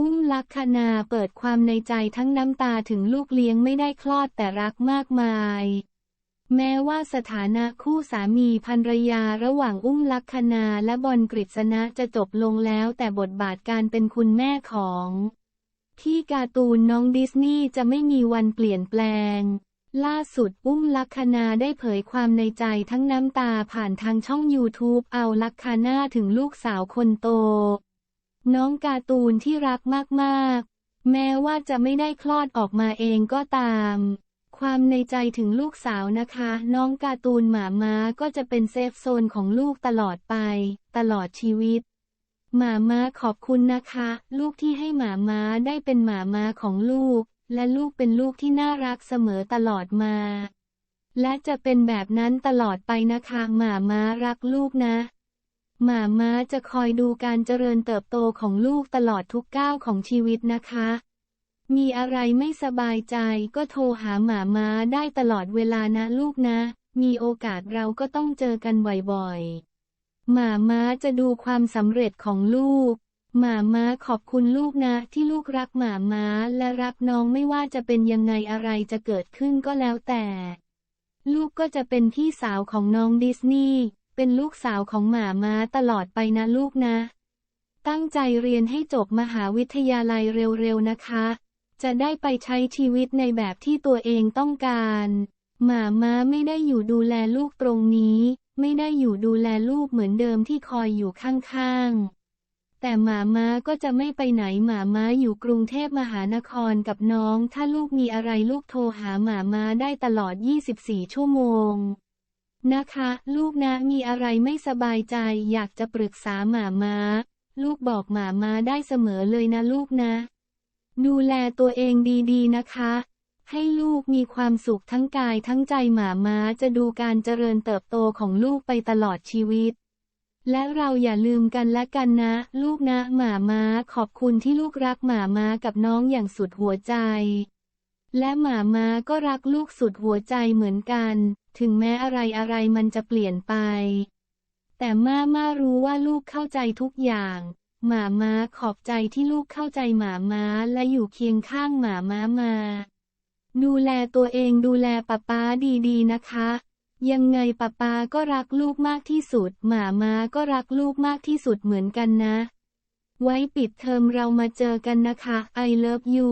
อุ้มลักษนาเปิดความในใจทั้งน้ำตาถึงลูกเลี้ยงไม่ได้คลอดแต่รักมากมาย แม้ว่าสถานะคู่สามีภรรยาระหว่างอุ้มลักษนาและบอลกฤษณะจะจบลงแล้วแต่บทบาทการเป็นคุณแม่ของ ที่การ์ตูนน้องดิสนีย์จะไม่มีวันเปลี่ยนแปลง ล่าสุดอุ้มลักษณาได้เผยความในใจทั้งน้ำตาผ่านทางช่อง YouTube เอาลักษณาถึงลูกสาวคนโต น้องการ์ตูนที่รักมากๆ แม้ว่าจะไม่ได้คลอดออกมาเองก็ตาม ความในใจถึงลูกสาวนะคะ น้องการ์ตูนหมาม้าก็จะเป็นเซฟโซนของลูกตลอดไป ตลอดชีวิต หมาม้าขอบคุณนะคะ ลูกที่ให้หมาม้าได้เป็นหมาม้าของลูก และลูกเป็นลูกที่น่ารักเสมอตลอดมาและจะเป็นแบบนั้นตลอดไปนะคะ หมาม้ารักลูกนะ หมาม้าจะคอยดูการเจริญเติบโตของลูกตลอดทุกก้าวของชีวิตนะคะ มีอะไรไม่สบายใจก็โทรหาหมาม้าได้ตลอดเวลานะลูกนะ มีโอกาสเราก็ต้องเจอกันบ่อยๆ หมาม้าจะดูความสำเร็จของลูก หมาม้าขอบคุณลูกนะ ที่ลูกรักหมาม้าและรักน้องไม่ว่าจะเป็นยังไงอะไรจะเกิดขึ้นก็แล้วแต่ ลูกก็จะเป็นพี่สาวของน้องดิสนีย์ เป็นลูกสาวของหมาม้าตลอดไปนะลูกนะ ตั้งใจเรียนให้จบมหาวิทยาลัยเร็วๆนะคะ จะได้ไปใช้ชีวิตในแบบที่ตัวเองต้องการ หมาม้าไม่ได้อยู่ดูแลลูกตรงนี้ ไม่ได้อยู่ดูแลลูกเหมือนเดิมที่คอยอยู่ข้างๆแต่หมาม้าก็จะไม่ไปไหนหมาม้าอยู่กรุงเทพมหานครกับน้อง ถ้าลูกมีอะไรลูกโทรหาหมาม้าได้ตลอด 24 ชั่วโมง นะคะ ลูกนะมีอะไรไม่สบายใจอยากจะปรึกษาหมาม้า ลูกบอกหมาม้าได้เสมอเลยนะลูกนะ ดูแลตัวเองดีๆนะคะ ให้ลูกมีความสุขทั้งกายทั้งใจหมาม้าจะดูการเจริญเติบโตของลูกไปตลอดชีวิต และเราอย่าลืมกันและกันนะ ลูกนะหมาม้าขอบคุณที่ลูกรักหมาม้ากับน้องอย่างสุดหัวใจ และหมาม้าก็รักลูกสุดหัวใจเหมือนกัน ถึงแม้อะไรอะไรมันจะเปลี่ยนไป แต่ม่าม่ารู้ว่าลูกเข้าใจทุกอย่าง หมาม้าขอบใจที่ลูกเข้าใจหมาม้าและอยู่เคียงข้างหมาม้ามา ดูแลตัวเองดูแลป้าป้าดีๆนะคะ ยังไงป้าป้าก็รักลูกมากที่สุด หมาม้าก็รักลูกมากที่สุดเหมือนกันนะ ไว้ปิดเทอมเรามาเจอกันนะคะ I love you